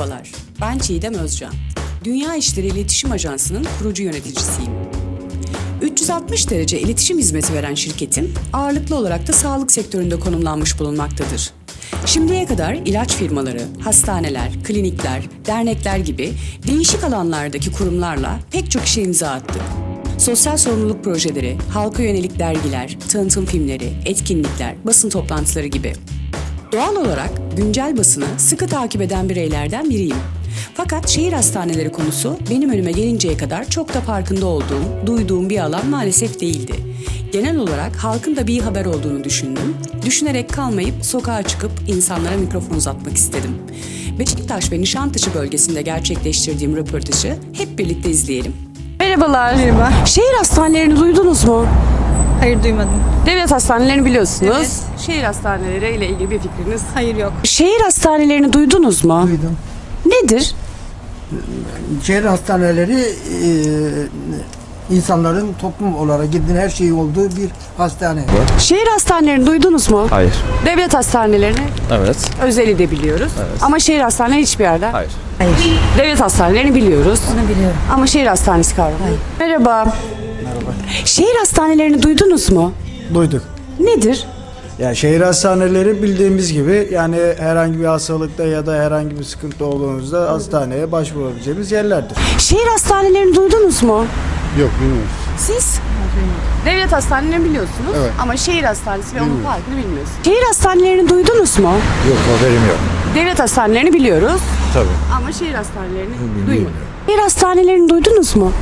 Merhabalar, ben Çiğdem Özcan. Dünya İşleri İletişim Ajansı'nın kurucu yöneticisiyim. 360 derece iletişim hizmeti veren şirketim ağırlıklı olarak da sağlık sektöründe konumlanmış bulunmaktadır. Şimdiye kadar ilaç firmaları, hastaneler, klinikler, dernekler gibi değişik alanlardaki kurumlarla pek çok işe imza attık. Sosyal sorumluluk projeleri, halka yönelik dergiler, tanıtım filmleri, etkinlikler, basın toplantıları gibi. Doğal olarak güncel basını sıkı takip eden bireylerden biriyim. Fakat şehir hastaneleri konusu benim önüme gelinceye kadar çok da farkında olduğum, duyduğum bir alan maalesef değildi. Genel olarak halkın da bir haber olduğunu düşündüm. Düşünerek kalmayıp sokağa çıkıp insanlara mikrofon uzatmak istedim. Beşiktaş ve Nişantaşı bölgesinde gerçekleştirdiğim röportajı hep birlikte izleyelim. Merhabalar. Merhaba. Şehir hastanelerini duydunuz mu? Hayır duymadım. Devlet hastanelerini biliyorsunuz. Evet. Şehir hastaneleri ile ilgili bir fikriniz Hayır yok. Şehir hastanelerini duydunuz mu? Duydum. Nedir? Şehir hastaneleri e, insanların toplum olarak gittiğin her şeyi olduğu bir hastane. Şehir hastanelerini duydunuz mu? Hayır. Devlet hastanelerini Evet. özeli de biliyoruz. Ama şehir hastaneleri hiçbir yerde. Hayır. Devlet hastanelerini biliyoruz. Onu biliyorum. Ama şehir hastanesi kavramı. Merhaba. Şehir hastanelerini duydunuz mu? Duyduk. Nedir? Ya şehir hastaneleri bildiğimiz gibi yani herhangi bir hastalıkta ya da herhangi bir sıkıntı olduğunuzda hastaneye başvurabileceğimiz yerlerdir. Şehir hastanelerini duydunuz mu? Yok bilmiyorum. Siz? Devlet hastanelerini biliyorsunuz Evet. ama şehir hastanesi ve onun farkını bilmiyorsunuz. Şehir hastanelerini duydunuz mu? Yok haberim yok. Devlet hastanelerini biliyoruz Tabii. ama şehir hastanelerini duymadık. Şehir hastanelerini duydunuz mu?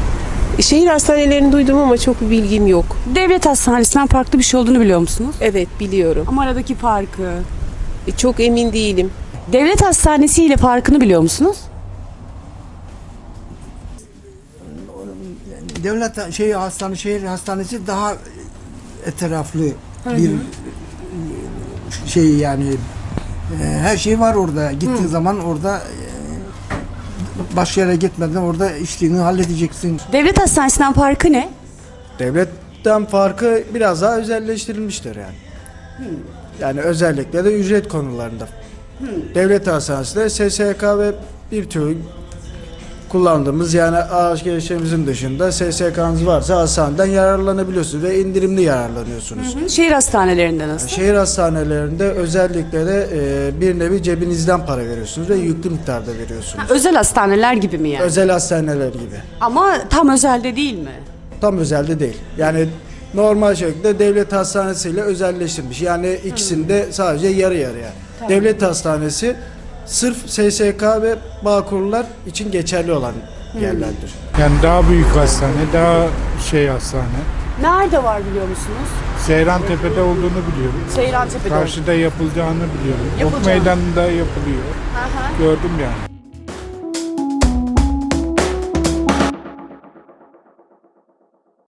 Şehir hastanelerini duydum ama çok bir bilgim yok. Devlet hastanesinden farklı bir şey olduğunu biliyor musunuz? Evet biliyorum. Ama aradaki farkı. E, Çok emin değilim. Devlet hastanesi ile farkını biliyor musunuz? Devlet şey hastane şehir hastanesi daha etraflı bir şey yani e, her şey var orada. Gittiğin zaman orada e, başka yere gitmeden orada işliğini halledeceksin. Devlet hastanesinden farkı ne? Devletten farkı biraz daha özelleştirilmiştir yani. Yani özellikle de ücret konularında. Devlet hastanesinde SSK ve bir tür kullandığımız yani ağaç gelişimimizin dışında SSK'nız varsa hastaneden yararlanabiliyorsunuz ve indirimli yararlanıyorsunuz. Şehir hastanelerinde nasıl? Şehir hastanelerinde özellikle de e, bir nevi cebinizden para veriyorsunuz ve yüklü miktarda veriyorsunuz. Özel hastaneler gibi mi yani? Özel hastaneler gibi. Ama tam özelde değil mi? Tam özelde değil. Yani normal şekilde devlet hastanesiyle özelleştirilmiş. Yani ikisinde sadece yarı yarıya. Devlet hastanesi sırf SSK ve Bağkurlar için geçerli olan yerlerdir. Yani daha büyük hastane, daha şey hastane. Nerede var biliyor musunuz? Seyrantepe'de olduğunu biliyorum. Seyrantepe'de. Karşıda yapılacağını biliyorum. Ok Yapılacağını. meydanında yapılıyor. Gördüm yani.